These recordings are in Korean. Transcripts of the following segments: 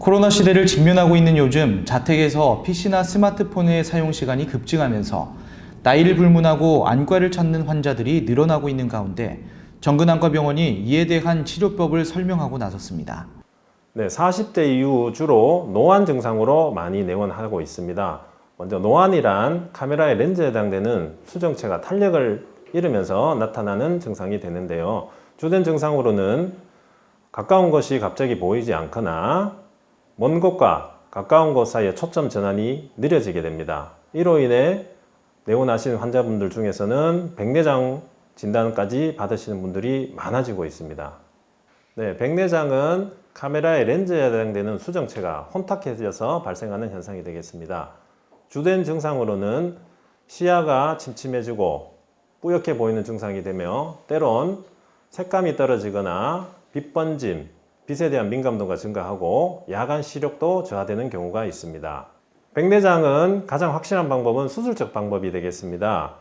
코로나 시대를 직면하고 있는 요즘 자택에서 PC나 스마트폰의 사용 시간이 급증하면서 나이를 불문하고 안과를 찾는 환자들이 늘어나고 있는 가운데 정근안과병원이 이에 대한 치료법을 설명하고 나섰습니다. 네, 40대 이후 주로 노안 증상으로 많이 내원하고 있습니다. 먼저 노안이란 카메라의 렌즈에 해당되는 수정체가 탄력을 잃으면서 나타나는 증상이 되는데요. 주된 증상으로는 가까운 것이 갑자기 보이지 않거나 먼 곳과 가까운 곳 사이의 초점 전환이 느려지게 됩니다. 이로 인해 내원하신 환자분들 중에서는 백내장 진단까지 받으시는 분들이 많아지고 있습니다. 네, 백내장은 카메라의 렌즈에 해당되는 수정체가 혼탁해져서 발생하는 현상이 되겠습니다. 주된 증상으로는 시야가 침침해지고 뿌옇게 보이는 증상이 되며 때론 색감이 떨어지거나 빛 번짐, 빛에 대한 민감도가 증가하고 야간 시력도 저하되는 경우가 있습니다. 백내장은 가장 확실한 방법은 수술적 방법이 되겠습니다.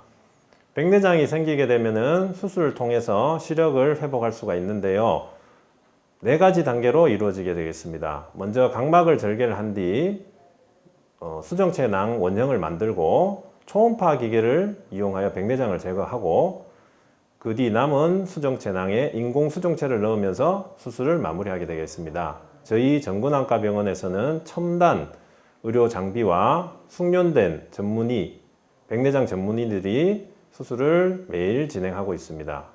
백내장이 생기게 되면은 수술을 통해서 시력을 회복할 수가 있는데요. 네 가지 단계로 이루어지게 되겠습니다. 먼저 각막을 절개를 한뒤 어, 수정체 낭 원형을 만들고 초음파 기계를 이용하여 백내장을 제거하고 그 뒤 남은 수정체 낭에 인공 수정체를 넣으면서 수술을 마무리하게 되겠습니다. 저희 정근안과 병원에서는 첨단 의료 장비와 숙련된 전문의, 백내장 전문의들이 수술을 매일 진행하고 있습니다.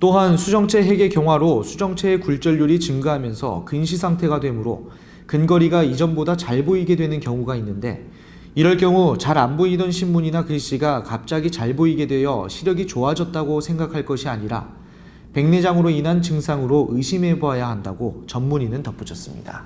또한 수정체 해계 경화로 수정체의 굴절률이 증가하면서 근시 상태가 되므로 근거리가 이전보다 잘 보이게 되는 경우가 있는데 이럴 경우 잘 안 보이던 신문이나 글씨가 갑자기 잘 보이게 되어 시력이 좋아졌다고 생각할 것이 아니라 백내장으로 인한 증상으로 의심해 봐야 한다고 전문의는 덧붙였습니다.